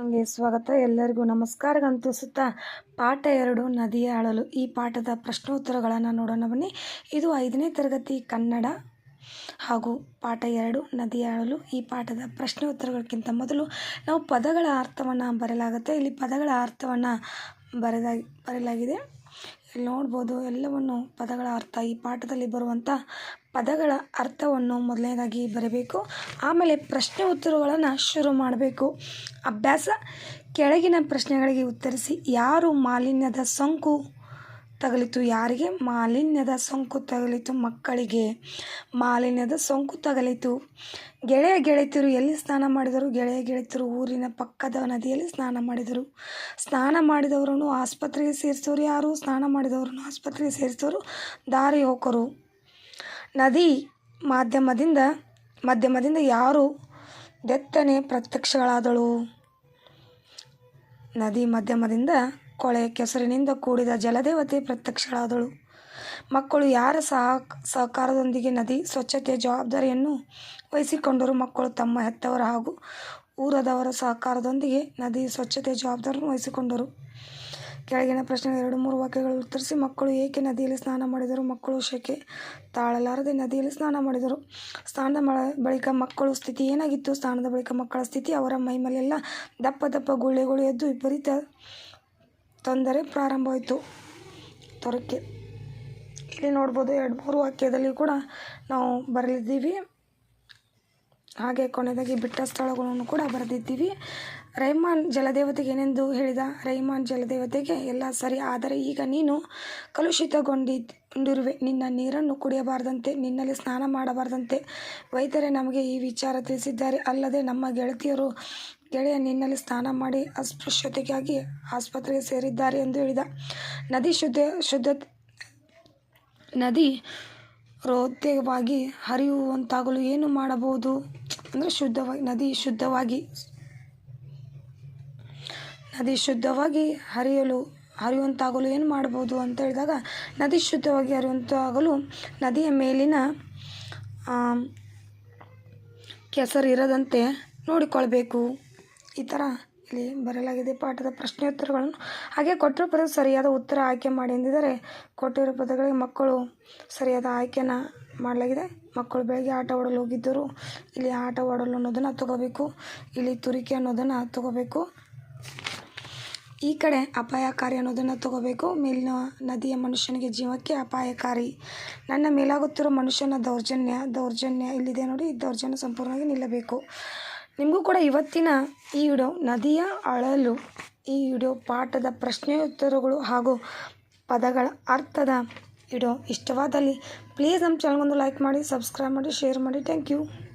ಹಂಗೆ ಸ್ವಾಗತ. ಎಲ್ಲರಿಗೂ ನಮಸ್ಕಾರಗಂತೂ ಸುತ್ತ ಪಾಠ ಎರಡು, ನದಿಯ ಅಳಲು. ಈ ಪಾಠದ ಪ್ರಶ್ನೋತ್ತರಗಳನ್ನು ನೋಡೋಣ ಬನ್ನಿ. ಇದು ಐದನೇ ತರಗತಿ ಕನ್ನಡ ಹಾಗೂ ಪಾಠ ಎರಡು, ನದಿಯ ಅಳಲು. ಈ ಪಾಠದ ಪ್ರಶ್ನೆ ಉತ್ತರಗಳಿಗಿಂತ ಮೊದಲು ನಾವು ಪದಗಳ ಅರ್ಥವನ್ನು ಬರೆಯಲಾಗುತ್ತೆ. ಇಲ್ಲಿ ಪದಗಳ ಅರ್ಥವನ್ನು ಬರೆದಾಗಿ, ಬರೆಯಲಾಗಿದೆ. ಇಲ್ಲಿ ನೋಡ್ಬೋದು ಎಲ್ಲವನ್ನು ಪದಗಳ ಅರ್ಥ ಈ ಪಾಠದಲ್ಲಿ ಬರುವಂಥ ಪದಗಳ ಅರ್ಥವನ್ನು ಮೊದಲನೇದಾಗಿ ಬರೀಬೇಕು. ಆಮೇಲೆ ಪ್ರಶ್ನೆ ಉತ್ತರಗಳನ್ನು ಶುರು ಮಾಡಬೇಕು. ಅಭ್ಯಾಸ, ಕೆಳಗಿನ ಪ್ರಶ್ನೆಗಳಿಗೆ ಉತ್ತರಿಸಿ, ಯಾರು ಮಾಲಿನ್ಯದ ಸೋಂಕು ತಗಲಿತು ಯಾರಿಗೆ? ಮಾಲಿನ್ಯದ ಸೋಂಕು ತಗಲಿತು ಮಕ್ಕಳಿಗೆ. ಮಾಲಿನ್ಯದ ಸೋಂಕು ತಗಲಿತು. ಗೆಳೆಯ ಗೆಳತಿಯರು ಎಲ್ಲಿ ಸ್ನಾನ ಮಾಡಿದರು? ಗೆಳೆಯ ಗೆಳತಿಯರು ಊರಿನ ಪಕ್ಕದ ನದಿಯಲ್ಲಿ ಸ್ನಾನ ಮಾಡಿದರು. ಸ್ನಾನ ಮಾಡಿದವರನ್ನು ಆಸ್ಪತ್ರೆಗೆ ಸೇರಿಸೋರು ಯಾರು? ಸ್ನಾನ ಮಾಡಿದವರನ್ನು ಆಸ್ಪತ್ರೆಗೆ ಸೇರಿಸೋರು ದಾರಿ ಹೋಕರು. ನದಿ ಮಾಧ್ಯಮದಿಂದ ಮಾಧ್ಯಮದಿಂದ ಯಾರು ದೆತ್ತನೆ ಪ್ರತ್ಯಕ್ಷಗಳಾದಳು? ನದಿ ಮಾಧ್ಯಮದಿಂದ ಕೊಳೆ ಕೆಸರಿನಿಂದ ಕೂಡಿದ ಜಲದೇವತೆ ಪ್ರತ್ಯಕ್ಷಳಾದಳು. ಮಕ್ಕಳು ಯಾರ ಸಹ ಸಹಕಾರದೊಂದಿಗೆ ನದಿ ಸ್ವಚ್ಛತೆಯ ಜವಾಬ್ದಾರಿಯನ್ನು ವಹಿಸಿಕೊಂಡರು? ಮಕ್ಕಳು ತಮ್ಮ ಹೆತ್ತವರ ಹಾಗೂ ಊರದವರ ಸಹಕಾರದೊಂದಿಗೆ ನದಿ ಸ್ವಚ್ಛತೆಯ ಜವಾಬ್ದಾರಿಯನ್ನು ವಹಿಸಿಕೊಂಡರು. ಕೆಳಗಿನ ಪ್ರಶ್ನೆಗೆ ಎರಡು ಮೂರು ವಾಕ್ಯಗಳು ಉತ್ತರಿಸಿ, ಮಕ್ಕಳು ಏಕೆ ನದಿಯಲ್ಲಿ ಸ್ನಾನ ಮಾಡಿದರು? ಮಕ್ಕಳು ಶೆಕೆ ತಾಳಲಾರದೆ ನದಿಯಲ್ಲಿ ಸ್ನಾನ ಮಾಡಿದರು. ಸ್ನಾನದ ಬಳಿಕ ಮಕ್ಕಳು ಸ್ಥಿತಿ ಏನಾಗಿತ್ತು? ಸ್ನಾನದ ಬಳಿಕ ಮಕ್ಕಳ ಸ್ಥಿತಿ ಅವರ ಮೈಮೇಲೆಲ್ಲ ದಪ್ಪ ದಪ್ಪ ಗುಳ್ಳೆಗಳು ಎದ್ದು ವಿಪರೀತ ತೊಂದರೆ ಪ್ರಾರಂಭವಾಯಿತು ತೊರಕೆ. ಇಲ್ಲಿ ನೋಡ್ಬೋದು ಎರಡು ಮೂರು ವಾಕ್ಯದಲ್ಲಿ ಕೂಡ ನಾವು ಬರೆದಿದ್ದೀವಿ. ಹಾಗೆ ಕೊನೆಯದಾಗಿ ಬಿಟ್ಟ ಸ್ಥಳಗಳನ್ನು ಕೂಡ ಬರೆದಿದ್ದೀವಿ. ರೈಮಾನ್ ಜಲದೇವತೆಗೆ ಏನೆಂದು ಹೇಳಿದ? ರೈಮಾನ್ ಜಲದೇವತೆಗೆ, ಎಲ್ಲ ಸರಿ, ಆದರೆ ಈಗ ನೀನು ಕಲುಷಿತಗೊಂಡಿರುವೆ ನಿನ್ನ ನೀರನ್ನು ಕುಡಿಯಬಾರದಂತೆ, ನಿನ್ನಲ್ಲಿ ಸ್ನಾನ ಮಾಡಬಾರದಂತೆ. ವೈದ್ಯರೇ ನಮಗೆ ಈ ವಿಚಾರ ತಿಳಿಸಿದ್ದಾರೆ. ಅಲ್ಲದೆ ನಮ್ಮ ಗೆಳತಿಯರು ಗೆಳೆಯ, ನಿನ್ನಲ್ಲಿ ಸ್ನಾನ ಮಾಡಿ ಅಸ್ಪೃಶ್ಯತೆಗಾಗಿ ಆಸ್ಪತ್ರೆಗೆ ಸೇರಿದ್ದಾರೆ ಎಂದು ಹೇಳಿದ ನದಿ ಶುದ್ಧ ಶುದ್ಧ ನದಿ ರೋದ್ಯವಾಗಿ ಹರಿಯುವಂತಾಗಲು ಏನು ಮಾಡಬಹುದು? ಅಂದರೆ ಶುದ್ಧವಾಗಿ, ನದಿ ಶುದ್ಧವಾಗಿ ನದಿ ಶುದ್ಧವಾಗಿ ಹರಿಯಲು, ಹರಿಯುವಂತಾಗಲು ಏನು ಮಾಡಬಹುದು ಅಂತ ಹೇಳಿದಾಗ, ನದಿ ಶುದ್ಧವಾಗಿ ಹರಿಯುವಂತಾಗಲು ನದಿಯ ಮೇಲಿನ ಕೆಸರಿರದಂತೆ ನೋಡಿಕೊಳ್ಬೇಕು. ಈ ಥರ ಇಲ್ಲಿ ಬರೆಯಲಾಗಿದೆ. ಪಾಠದ ಪ್ರಶ್ನೋತ್ತರಗಳನ್ನು ಹಾಗೆ ಕೊಟ್ಟಿರೋ ಪದಕ್ಕೆ ಸರಿಯಾದ ಉತ್ತರ ಆಯ್ಕೆ ಮಾಡಿ ಎಂದಿದ್ದಾರೆ ಕೊಟ್ಟಿರೋ ಪದಗಳಿಗೆ ಮಕ್ಕಳು ಸರಿಯಾದ ಆಯ್ಕೆನ ಮಾಡಲಾಗಿದೆ. ಮಕ್ಕಳು ಬೆಳಗ್ಗೆ ಆಟವಾಡಲು ಹೋಗಿದ್ದರು ಇಲ್ಲಿ ಆಟವಾಡಲು ಅನ್ನೋದನ್ನು ತಗೋಬೇಕು. ಇಲ್ಲಿ ತುರಿಕೆ ಅನ್ನೋದನ್ನು ತಗೋಬೇಕು. ಈ ಕಡೆ ಅಪಾಯಕಾರಿ ಅನ್ನೋದನ್ನು ತಗೋಬೇಕು. ಮೇಲಿನ ನದಿಯ ಮನುಷ್ಯನಿಗೆ ಜೀವಕ್ಕೆ ಅಪಾಯಕಾರಿ. ನನ್ನ ಮೇಲಾಗುತ್ತಿರೋ ಮನುಷ್ಯನ ದೌರ್ಜನ್ಯ ದೌರ್ಜನ್ಯ ಇಲ್ಲಿದೆ ನೋಡಿ. ದೌರ್ಜನ್ಯ ಸಂಪೂರ್ಣವಾಗಿ ನಿಲ್ಲಬೇಕು. ನಿಮಗೂ ಕೂಡ ಇವತ್ತಿನ ಈ ವಿಡಿಯೋ ನದಿಯ ಅಳಲು, ಈ ವಿಡಿಯೋ ಪಾಠದ ಪ್ರಶ್ನೆಯುತ್ತರಗಳು ಹಾಗೂ ಪದಗಳ ಅರ್ಥದ ವಿಡಿಯೋ ಇಷ್ಟವಾದಲ್ಲಿ ಪ್ಲೀಸ್ ನಮ್ಮ ಚಾನಲ್ಗೊಂದು ಲೈಕ್ ಮಾಡಿ ಸಬ್ಸ್ಕ್ರೈಬ್ ಮಾಡಿ ಶೇರ್ ಮಾಡಿ. Thank you